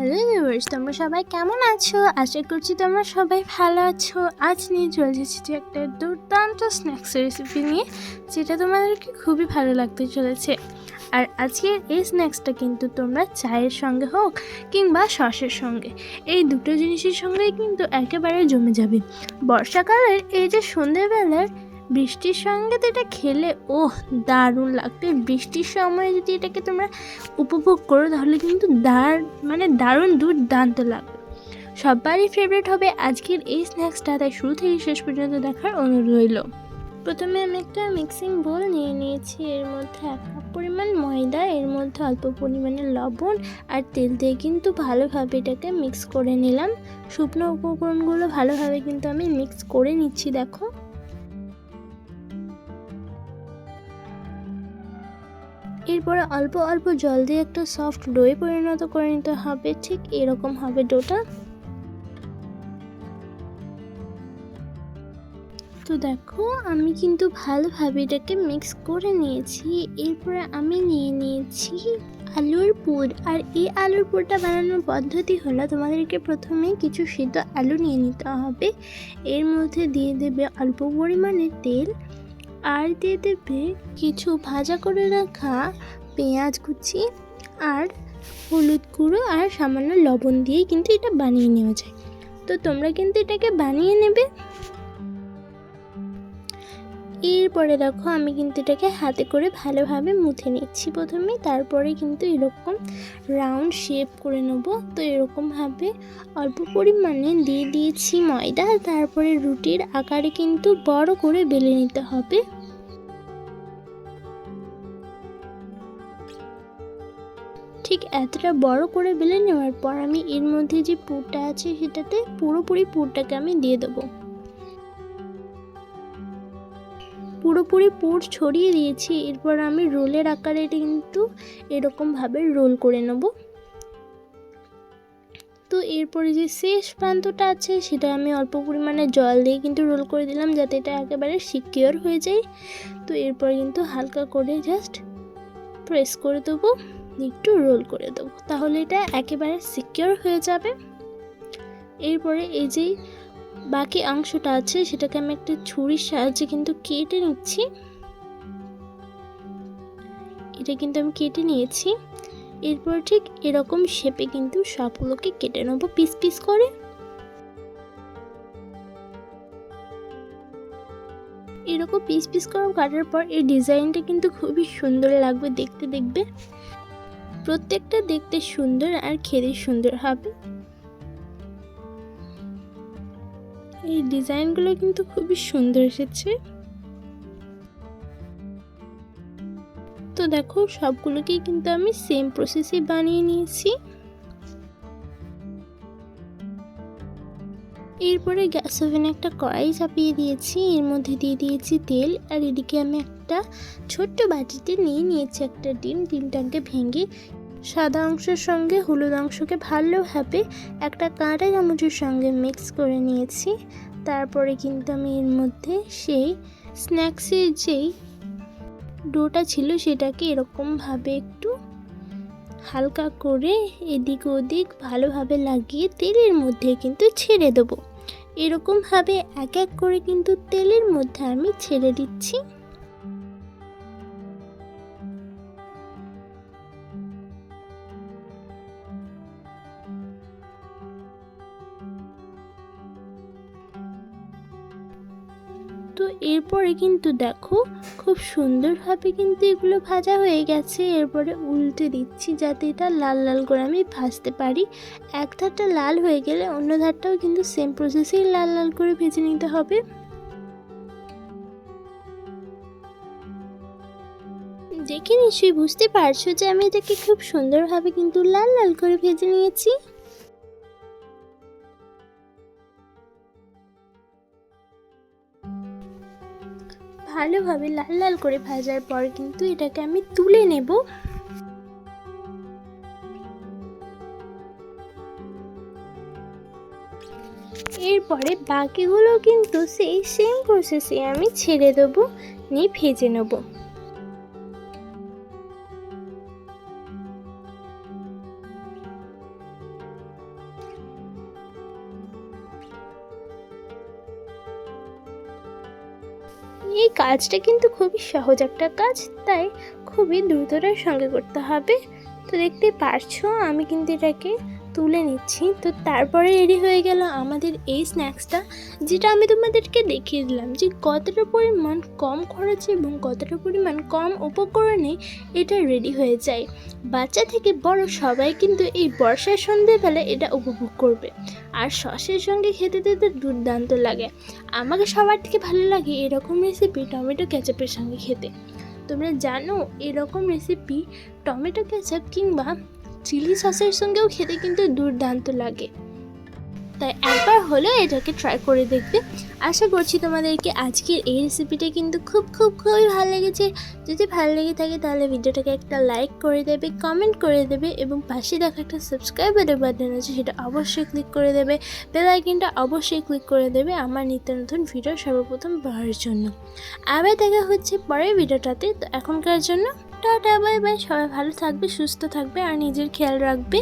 Hello viewers তোমরা সবাই কেমন আছো? আশা করছি তোমরা সবাই ভালো আছো। আজ নিয়ে চলে এসেছি একটা দুর্দান্ত স্ন্যাক্স রেসিপি নিয়ে, যেটা তোমাদেরকে খুবই ভালো লাগতে চলেছে। আর আজকের এই স্ন্যাক্সটা কিন্তু তোমরা চায়ের সঙ্গে হোক কিংবা সসের সঙ্গে, এই দুটো জিনিসের সঙ্গেই কিন্তু একেবারে জমে যাবে। বর্ষাকালের এই যে সন্ধেবেলার বৃষ্টির সঙ্গে তো এটা খেলে, ওহ, দারুণ লাগবে বৃষ্টির সময় যদি এটাকে তোমরা উপভোগ করো, তাহলে কিন্তু দার মানে দারুণ দুর্দান্ত লাগবে। সবারই ফেভারিট হবে আজকের এই স্ন্যাক্সটা তাই শুরু থেকে শেষ পর্যন্ত দেখার অনুরোধ রইল। প্রথমে আমি একটা মিক্সিং বোল নিয়ে নিয়েছি। এর মধ্যে এক কাপ পরিমাণ ময়দা, এর মধ্যে অল্প পরিমাণে লবণ আর তেল দিয়ে কিন্তু ভালোভাবে এটাকে মিক্স করে নিলাম। শুকনো উপকরণগুলো ভালোভাবে কিন্তু আমি মিক্স করে নিচ্ছি, দেখো। এরপরে অল্প অল্প জল দিয়ে একটা সফট ডোয়ে পরিণত করে নিতে হবে। ঠিক এরকম হবে ডোটা। তো দেখো, আমি কিন্তু ভালোভাবে এটাকে মিক্স করে নিয়েছি। এরপরে আমি নিয়ে নিয়েছি আলুর পুর। আর এই আলুর পুরটা বানানোর পদ্ধতি হলো, তোমাদেরকে প্রথমে কিছু সিদ্ধ আলু নিয়ে নিতে হবে। এর মধ্যে দিয়ে দেবে অল্প পরিমাণে তেল। আর দিয়ে দেবে কিছু ভাজা করে রাখা পেঁয়াজ কুচি আর হলুদ গুঁড়ো আর সামান্য লবণ দিয়ে কিন্তু এটা বানিয়ে নেওয়া যায়। তো তোমরা কিন্তু এটাকে বানিয়ে নেবে। এরপরে দেখো আমি কিন্তু এটাকে হাতে করে ভালোভাবে মুথে নিচ্ছি প্রথমে, তারপরে কিন্তু এরকম রাউন্ড শেপ করে নেব। তো এরকমভাবে অল্প পরিমাণে দিয়ে দিয়েছি ময়দা, তারপরে রুটির আকারে কিন্তু বড় করে বেলে নিতে হবে। ঠিক এতটা বড় করে বেলে নেওয়ার পর আমি এর মধ্যে যে পুরটা আছে সেটাতে পুরোপুরি পুরটাকে আমি দিয়ে দেবো। পুরোপুরি পুর ছড়িয়ে দিয়েছি। এরপর আমি রোলের আকারে কিন্তু এরকমভাবে রোল করে নেব। তো এরপরে যে শেষ প্রান্তটা আছে, সেটা আমি অল্প পরিমাণে জল দিয়ে কিন্তু রোল করে দিলাম যাতে এটা একেবারে সিকিওর হয়ে যায়। তো এরপর কিন্তু হালকা করে জাস্ট প্রেস করে দেবো, একটু রোল করে দেবো। তাহলে এটা একেবারে সিকিওর হয়ে যাবে। এরপরে এই যে বাকি অংশটা আছে, সেটাকে আমি একটা ছুরির সাহায্যে কিন্তু কেটে নিচ্ছি। এটা কিন্তু আমি কেটে নিয়েছি। এরপর ঠিক এরকম শেপে কিন্তু সবগুলোকে কেটে নেব পিস পিস করে। এরকম পিস পিস করে কাটার পর এই ডিজাইনটা কিন্তু খুবই সুন্দর লাগবে দেখতে দেখবে। প্রত্যেকটা দেখতে সুন্দর আর খেতে সুন্দর হবে। এই ডিজাইনগুলো কিন্তু খুবই সুন্দর এসেছে। তো দেখো, সবগুলোকেই কিন্তু আমি সেম প্রসেসে বানিয়ে নিয়েছি। এরপরে গ্যাস ওভেনে একটা কড়াই চাপিয়ে দিয়েছি। এর মধ্যে দিয়ে দিয়েছি তেল। আর এদিকে আমি একটা ছোট্ট বাটিতে নিয়ে নিয়েছি একটা ডিম। ডিমটাকে ভেঙে সাদা অংশের সঙ্গে হলুদ অংশকে ভালোভাবে একটা কাঁটা চামচের সঙ্গে মিক্স করে নিয়েছি। তারপরে কিন্তু আমি এর মধ্যে সেই স্ন্যাক্সের যেই ডোটা ছিল সেটাকে এরকমভাবে একটু হালকা করে এদিক ওদিক ভালোভাবে লাগিয়ে তেলের মধ্যে কিন্তু ছেড়ে দেবো। এরকমভাবে এক এক করে কিন্তু তেলের মধ্যে আমি ছেড়ে দিচ্ছি। তো এরপরে কিন্তু দেখো খুব সুন্দরভাবে কিন্তু এগুলো ভাজা হয়ে গেছে। এরপরে উল্টে দিচ্ছি যাতে এটা লাল লাল করে আমি ভাজতে পারি। এক ধারটা লাল হয়ে গেলে অন্য ধারটাও কিন্তু সেম প্রসেসেই লাল লাল করে ভেজে নিতে হবে। দেখে নিশ্চয়ই বুঝতে পারছ যে আমি এটাকে খুব সুন্দরভাবে কিন্তু লাল লাল করে ভেজে নিয়েছি। ভালোভাবে লাল লাল করে ভাজার পর কিন্তু এটাকে আমি তুলে নেব। এরপরে বাকিগুলো কিন্তু সেই সেম প্রসেসে আমি ছেড়ে দেবো, নিয়ে ভেজে নেব। এই কাজটা কিন্তু খুবই সহজ একটা কাজ, তাই খুবই দ্রুততার সঙ্গে করতে হবে। তো দেখতে পারছ, আমি কিন্তু এটাকে তুলে নিচ্ছি। তো তারপরে রেডি হয়ে গেল আমাদের এই স্ন্যাক্সটা, যেটা আমি তোমাদেরকে দেখিয়ে দিলাম যে কতটা পরিমাণ কম খরচে এবং কতটা পরিমাণ কম উপকরণে এটা রেডি হয়ে যায়। বাচ্চা থেকে বড় সবাই কিন্তু এই বর্ষার সন্ধেবেলা এটা উপভোগ করবে। আর সসের সঙ্গে খেতে দিতে দুর্দান্ত লাগে। আমাকে সবার থেকে ভালো লাগে এরকম রেসিপি টমেটো ক্যাচাপের সঙ্গে খেতে। তোমরা জানো এরকম রেসিপি টমেটো ক্যাচাপ কিংবা চিলি সসের সঙ্গেও খেতে কিন্তু দুর্দান্ত লাগে। তাই একবার হলেও এটাকে ট্রাই করে দেখবে। আশা করছি তোমাদেরকে আজকের এই রেসিপিটা কিন্তু খুব খুব, খুবই ভালো লেগেছে। যদি ভালো লেগে থাকে তাহলে ভিডিওটাকে একটা লাইক করে দেবে কমেন্ট করে দেবে এবং পাশে দেখা একটা সাবস্ক্রাইবারের বাটন আছে সেটা অবশ্যই ক্লিক করে দেবে। বেল আইকনটা অবশ্যই ক্লিক করে দেবে আমার নিত্য নতুন ভিডিও সর্বপ্রথম পাওয়ার জন্য। আবার দেখা হচ্ছে পরের ভিডিওটাতে তো এখনকার জন্য টাটা বাই বাই সবাই ভালো থাকবে সুস্থ থাকবে আর নিজের খেয়াল রাখবে।